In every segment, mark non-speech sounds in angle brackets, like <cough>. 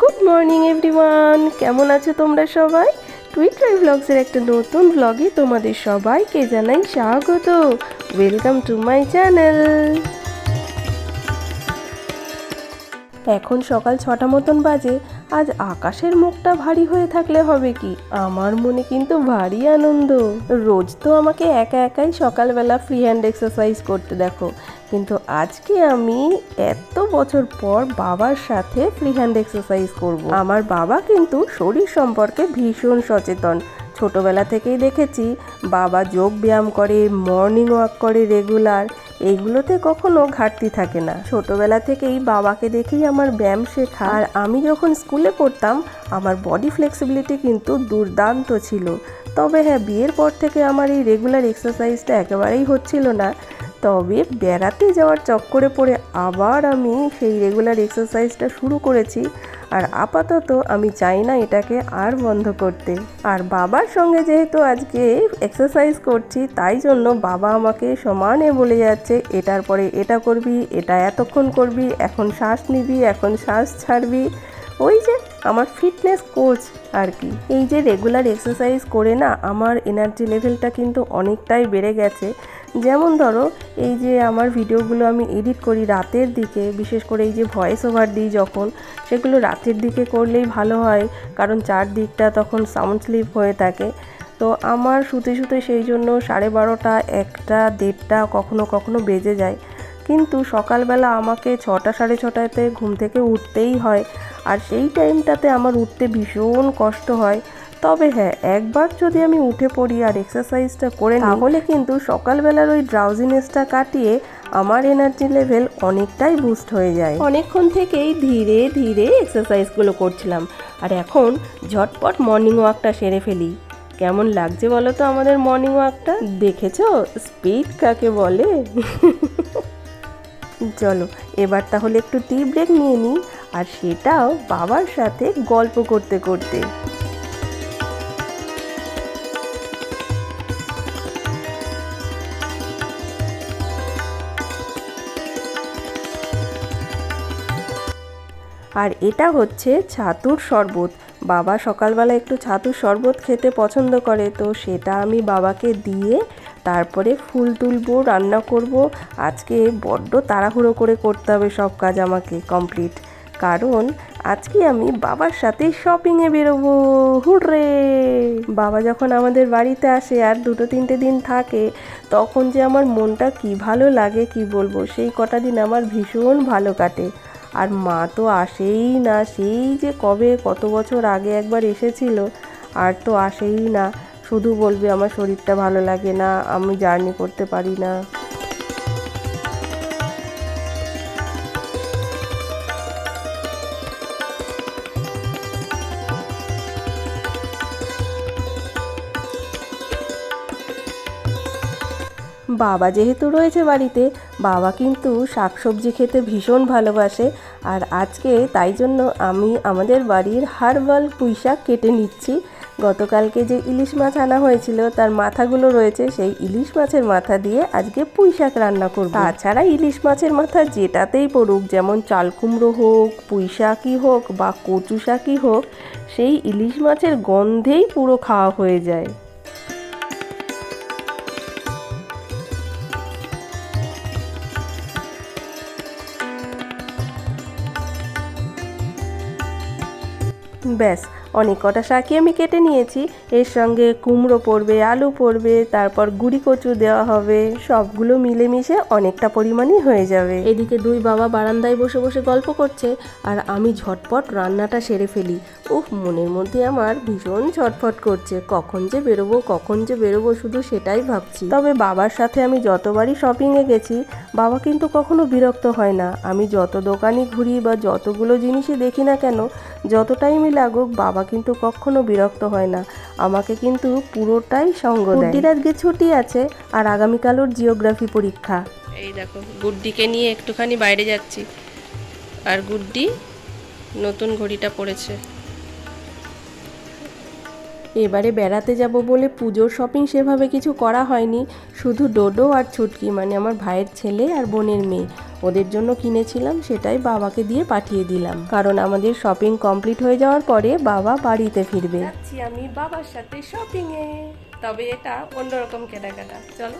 Good morning everyone কেমন আছো তোমরা সবাই? টুইটার ব্লগসের একটা নতুন ব্লগে তোমাদের সবাইকে জানাই স্বাগত। ওয়েলকাম টু মাই চ্যানেল এখন সকাল ছটা মতন বাজে। আজ আকাশের মুখটা ভারী হয়ে থাকলে হবে কি? আমার মনে কিন্তু ভারী আনন্দ। রোজ তো আমাকে একা একাই সকালবেলা ফ্রি হ্যান্ড এক্সারসাইজ করতে দেখো। কিন্তু আজকে আমি এত বছর পর বাবার সাথে ফ্রি হ্যান্ড এক্সারসাইজ করব। আমার বাবা কিন্তু শরীর সম্পর্কে ভীষণ সচেতন। ছোটবেলা থেকেই দেখেছি, বাবা যোগ ব্যায়াম করে মর্নিং ওয়াক করে রেগুলার এইগুলোতে কখনো ঘাটতি থাকে না। ছোটবেলা থেকেই বাবাকে দেখেই আমার ব্যায়াম শেখা। আর আমি যখন স্কুলে পড়তাম, আমার বডি ফ্লেক্সিবিলিটি কিন্তু দুর্দান্ত ছিল। তবে হ্যাঁ বিয়ের পর থেকে আমার এই রেগুলার এক্সারসাইজটা একেবারেই হচ্ছিল না। তবে বেড়াতে যাওয়ার চক্করে পড়ে আবার আমি সেই রেগুলার এক্সারসাইজটা শুরু করেছি। আর আপাতত আমি চাই না এটাকে আর বন্ধ করতে। আর বাবার সঙ্গে যেহেতু আজকে এক্সারসাইজ করছি, তাই জন্য বাবা আমাকে সমানে বলে যাচ্ছে, এটার পরে এটা করবি, এটা এতক্ষণ করবি, এখন শ্বাস নিবি, এখন শ্বাস ছাড়বি। ওই যে আমার ফিটনেস কোচ আর কি। এই যে রেগুলার এক্সারসাইজ করে না, আমার এনার্জি লেভেলটা কিন্তু অনেকটাই বেড়ে গেছে। যেমন ধরো, এই যে আমার ভিডিওগুলো আমি এডিট করি রাতের দিকে, বিশেষ করে এই যে ভয়েস ওভার দিই যখন, সেগুলো রাতের দিকে করলেই ভালো হয়, কারণ চারদিকটা তখন সাউন্ড স্লিপ হয়ে থাকে। তো আমার শুতে শুতে সেই জন্য সাড়ে বারোটা, একটা, দেড়টা কখনো কখনো বেজে যায়। কিন্তু সকালবেলা আমাকে ছটা, সাড়ে ছটাতে ঘুম থেকে উঠতেই হয়। আর সেই টাইমটাতে আমার উঠতে ভীষণ কষ্ট হয়। তবে হ্যাঁ একবার যদি আমি উঠে পড়ি আর এক্সারসাইজটা করে তাহলে কিন্তু সকালবেলার ওই ড্রাউজিনেসটা কাটিয়ে আমার এনার্জি লেভেল অনেকটাই বুস্ট হয়ে যায়। অনেকক্ষণ থেকেই ধীরে ধীরে এক্সারসাইজগুলো করছিলাম। আর এখন ঝটপট মর্নিং ওয়াকটা সেরে ফেলি। কেমন লাগছে বলো তো আমাদের মর্নিং ওয়াকটা দেখেছ? স্পিড কাকে বলে? <laughs> চলো এবার তাহলে একটু টি ব্রেক নিয়ে নিই। আর সেটাও বাবার সাথে গল্প করতে করতে। আর এটা হচ্ছে ছাতুর শরবত। বাবা সকালবেলা একটু ছাতুর শরবত খেতে পছন্দ করে, তো সেটা আমি বাবাকে দিয়ে তারপরে ফুল তুলবো, রান্না করব। আজকে বড্ড তাড়াহুড়ো করে করতে হবে সব কাজ আমাকে কমপ্লিট। কারণ আজকে আমি বাবার সাথে শপিংয়ে বেরোবো। হুররে! বাবা যখন আমাদের বাড়িতে আসে আর দুটো তিনটে দিন থাকে, তখন যে আমার মনটা কি ভালো লাগে কি বলব? সেই কটা দিন আমার ভীষণ ভালো কাটে। আর মা তো আসেই না, সেই যে কবে কত বছর আগে একবার এসেছিল, আর তো আসেই না। শুধু বলবে, আমার শরীরটা ভালো লাগে না, আমি জার্নি করতে পারি না। বাবা যেহেতু রয়েছে বাড়িতে, বাবা কিন্তু শাকসবজি খেতে ভীষণ ভালোবাসে। আর আজকে তাই জন্য আমি আমাদের বাড়ির হার্বাল পুঁই শাক কেটে নিচ্ছি। গতকালকে যে ইলিশ মাছ আনা হয়েছিল, তার মাথাগুলো রয়েছে, সেই ইলিশ মাছের মাথা দিয়ে আজকে পুঁই শাক রান্না করব। তাছাড়া ইলিশ মাছের মাথা যেটাতেই পড়ুক, যেমন চাল কুমড়ো হোক, পুঁই শাকই হোক বা কচু শাকই হোক, সেই ইলিশ মাছের গন্ধেই পুরো খাওয়া হয়ে যায়। ব্যাস অনেক কটা শাকই আমি কেটে নিয়েছি। এর সঙ্গে কুমড়ো পড়বে আলু পড়বে তারপর গুড়ি কচু দেওয়া হবে। সবগুলো মিলেমিশে অনেকটা পরিমাণই হয়ে যাবে। এদিকে দুই বাবা বারান্দায় বসে বসে গল্প করছে আর আমি ঝটপট রান্নাটা সেরে ফেলি। উফ মনের মধ্যে আমার ভীষণ ছটফট করছে। কখন যে বেরোবো কখন যে বেরোবো শুধু সেটাই ভাবছি। তবে বাবার সাথে আমি যতবারই শপিংয়ে গেছি বাবা কিন্তু কখনো বিরক্ত হয় না। আমি যত দোকানে ঘুরি বা যতগুলো জিনিসই দেখি না কেন যত টাইমই লাগুক বাবা কিন্তু কখনো বিরক্ত হয় না। আমাকে কিন্তু পুরোটাই সঙ্গ দেয়। গুড্ডির আজকে ছুটি আছে আর আগামীকাল ওর জিওগ্রাফি পরীক্ষা। এই দেখো গুড্ডিকে নিয়ে একটুখানি বাইরে যাচ্ছি। আর গুড্ডি নতুন ঘড়িটা পড়েছে এবারে বেড়াতে যাব বলে পুজোর শপিং সেভাবে কিছু করা হয়নি। শুধু ডোডো আর ছুটকি মানে আমার ভাইয়ের ছেলে আর বোনের মেয়ে। ওদের জন্য কিনেছিলাম সেটাই বাবাকে দিয়ে পাঠিয়ে দিলাম। কারণ আমাদের শপিং কমপ্লিট হয়ে যাওয়ার পরে বাবা বাড়িতে ফিরবে। যাচ্ছি আমি বাবার সাথে শপিং এ। তবে এটা অন্যরকম কেনাকাটা। চলো।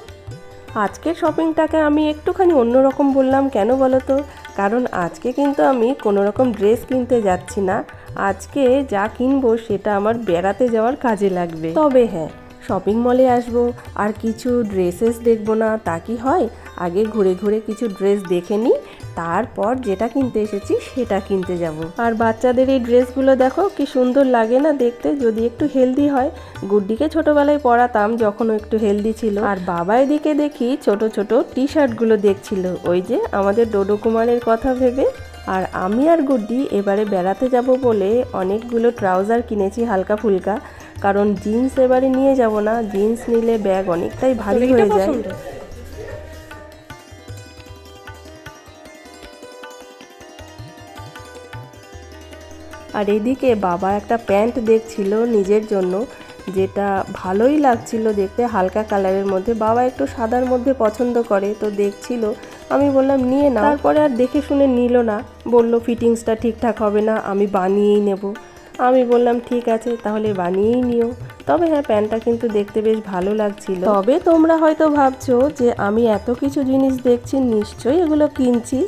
আজকের শপিংটাকে আমি একটুখানি অন্যরকম বললাম কেন বলো তো কারণ আজকে কিন্তু আমি কোনো রকম ড্রেস কিনতে যাচ্ছি না। আজকে যা কিনবো সেটা আমার বেড়াতে যাওয়ার কাজে লাগবে। তবে হ্যাঁ শপিং মলে আসব আর কিছু ড্রেসেস দেখব না তা কি হয়? আগে ঘুরে ঘুরে কিছু ড্রেস দেখে নিই তারপর যেটা কিনতে এসেছি সেটা কিনতে যাব। আর বাচ্চাদের এই ড্রেসগুলো দেখো কি সুন্দর লাগে না দেখতে যদি একটু হেলদি হয়। গুড্ডিকে ছোটবেলায় পরাতাম যখন একটু হেলদি ছিল। আর বাবা এদিকে দেখি ছোট ছোট টি শার্টগুলো দেখছিল ওই যে আমাদের ডোডো কুমারের কথা ভেবে। আর আমি আর গুড্ডি এবারে বেড়াতে যাব বলে অনেকগুলো ট্রাউজার কিনেছি হালকা ফুলকা। কারণ জিন্স এবারে নিয়ে যাব না জিন্স নিলে ব্যাগ অনেকটাই ভারী হয়ে যায়। আর এদিকে বাবা একটা প্যান্ট দেখছিল নিজের জন্য, যেটা ভালোই লাগছিল দেখতে, হালকা কালারের মধ্যে। বাবা একটু সাদার মধ্যে পছন্দ করে, তো দেখছিল। আমি বললাম, নিয়ে না তারপরে আর দেখে শুনে নিল না। বলল, ফিটিংসটা ঠিকঠাক হবে না, আমি বানিয়েই নেব। আমি বললাম, ঠিক আছে, তাহলে বানিয়েই নিও। তবে হ্যাঁ প্যান্টটা কিন্তু দেখতে বেশ ভালো লাগছিল। তবে তোমরা হয়তো ভাবছ যে, আমি এত কিছু জিনিস দেখছি, নিশ্চয়ই এগুলো কিনছি।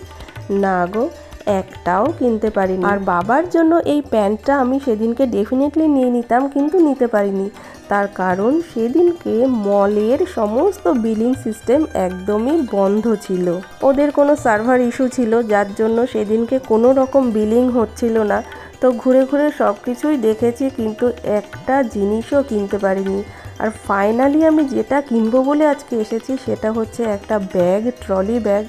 না গো একটাও কিনতে পারিনি। আর বাবার জন্য এই প্যান্টটা আমি সেদিনকে ডেফিনেটলি নিয়ে নিতাম, কিন্তু নিতে পারিনি। তার কারণ সেদিনকে মলের সমস্ত বিলিং সিস্টেম একদমই বন্ধ ছিল। ওদের কোনো সার্ভার ইস্যু ছিল, যার জন্য সেদিনকে কোনো রকম বিলিং হচ্ছিল না। তো ঘুরে ঘুরে সব কিছুই দেখেছি, কিন্তু একটা জিনিসও কিনতে পারিনি। আর ফাইনালি আমি যেটা কিনবো বলে আজকে এসেছি, সেটা হচ্ছে একটা ব্যাগ ট্রলি ব্যাগ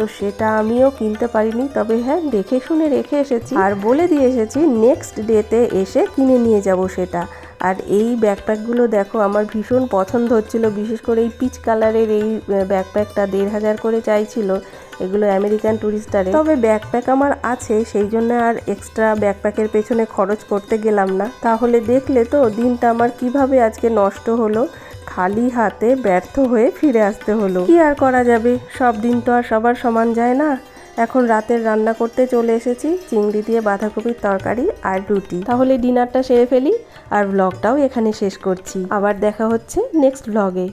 তো সেটা আমিও কিনতে পারিনি। তবে হ্যাঁ দেখে শুনে রেখে এসেছি। আর বলে দিয়ে এসেছি নেক্সট ডেতে এসে কিনে নিয়ে যাব সেটা। আর এই ব্যাকপ্যাকগুলো দেখো, আমার ভীষণ পছন্দ হচ্ছিল। বিশেষ করে এই পিচ কালারের এই ব্যাকপ্যাকটা দেড় হাজার করে চাইছিল এগুলো আমেরিকান টুরিস্টারে তবে ব্যাকপ্যাক আমার আছে, সেই জন্য আর এক্সট্রা ব্যাকপ্যাকের পেছনে খরচ করতে গেলাম না। তাহলে দেখলে তো দিনটা আমার কীভাবে আজকে নষ্ট হলো। খালি হাতে ব্যর্থ হয়ে ফিরে আসতে হলো। কি আর করা যাবে? সব দিন তো আর সবার সমান যায় না। এখন রাতের রান্না করতে চলে এসেছি, চিংড়ি দিয়ে বাঁধাকপির তরকারি আর রুটি। তাহলে ডিনারটা সেরে ফেলি, আর ব্লগটাও এখানে শেষ করছি। আবার দেখা হচ্ছে নেক্সট ব্লগে